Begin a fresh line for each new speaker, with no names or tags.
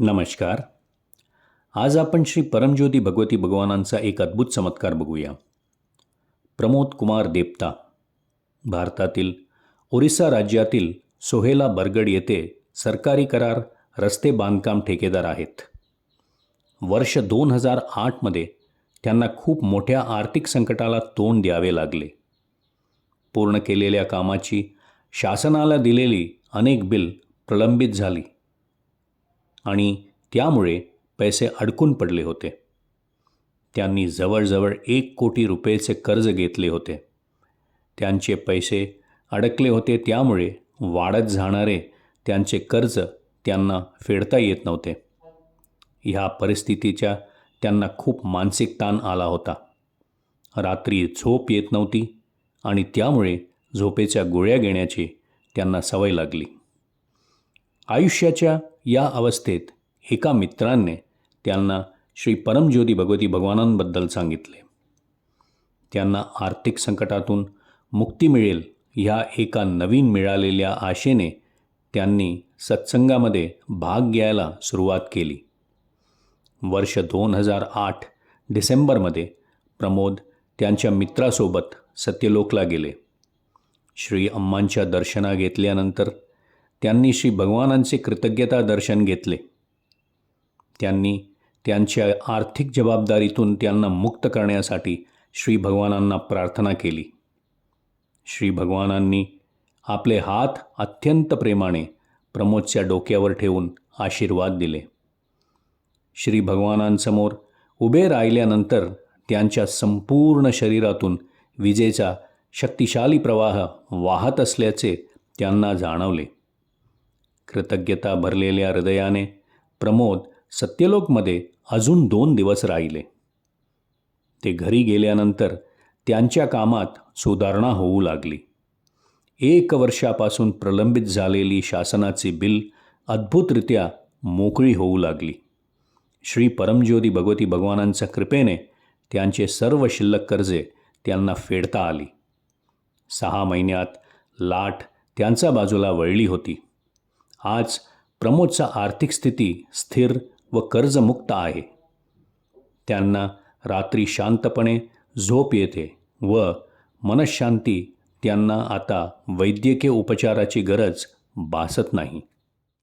नमस्कार. आज आपण श्री परमज्योती भगवती भगवानांचा एक अद्भुत चमत्कार बघूया. प्रमोद कुमार देवता भारतातील ओरिसा राज्यातील सोहेला बरगड येथे सरकारी करार रस्ते बांधकाम ठेकेदार आहेत. वर्ष दोन हजार आठमध्ये त्यांना खूप मोठ्या आर्थिक संकटाला तोंड द्यावे लागले. पूर्ण केलेल्या कामाची शासनाला दिलेली अनेक बिल प्रलंबित झाली. आणि त्यामुळे पैसे अडकून पडले होते. त्यांनी जवळजवळ एक कोटी रुपयेचे कर्ज घेतले होते. त्यांचे पैसे अडकले होते त्यामुळे वाढत जाणारे त्यांचे कर्ज त्यांना फेडता येत नव्हते. ह्या परिस्थितीच्या त्यांना खूप मानसिक ताण आला होता. रात्री झोप येत नव्हती आणि त्यामुळे झोपेच्या गोळ्या घेण्याची त्यांना सवय लागली. आयुष्याच्या या अवस्थेत एका मित्राने त्यांना श्री परमज्योती भगवती भगवानांबद्दल सांगितले. त्यांना आर्थिक संकटातून मुक्ती मिळेल ह्या एका नवीन मिळालेल्या आशेने त्यांनी सत्संगामध्ये भाग घ्यायला सुरुवात केली. वर्ष दोन हजार आठ डिसेंबरमध्ये प्रमोद त्यांच्या मित्रासोबत सत्यलोकला गेले. श्री अम्मांच्या दर्शना घेतल्यानंतर त्यांनी श्री भगवानांचे कृतज्ञता दर्शन घेतले. त्यांनी त्यांच्या आर्थिक जबाबदारीतून त्यांना मुक्त करण्यासाठी श्री भगवानांना प्रार्थना केली. श्री भगवानांनी आपले हात अत्यंत प्रेमाने प्रमोदच्या डोक्यावर ठेवून आशीर्वाद दिले. श्री भगवानांसमोर उभे राहिल्यानंतर त्यांच्या संपूर्ण शरीरातून विजेचा शक्तिशाली प्रवाह वाहत असल्याचे त्यांना जाणवले. कृतज्ञता भरलेल्या हृदयाने प्रमोद सत्यलोकमध्ये अजून दोन दिवस राहिले. ते घरी गेल्यानंतर त्यांच्या कामात सुधारणा होऊ लागली. एक वर्षापासून प्रलंबित झालेली शासनाची बिल अद्भुतरित्या मोकळी होऊ लागली. श्री परमज्योती भगवती भगवानांच्या कृपेने त्यांचे सर्व शिल्लक कर्जे त्यांना फेडता आली. सहा महिन्यात लाट त्यांच्या बाजूला वळली होती. आज प्रमोदचा आर्थिक स्थिती स्थिर व कर्जमुक्त आहे. त्यांना रात्री शांतपणे झोप येते व मनशांती त्यांना आता वैद्यकीय उपचाराची गरज भासत नाही.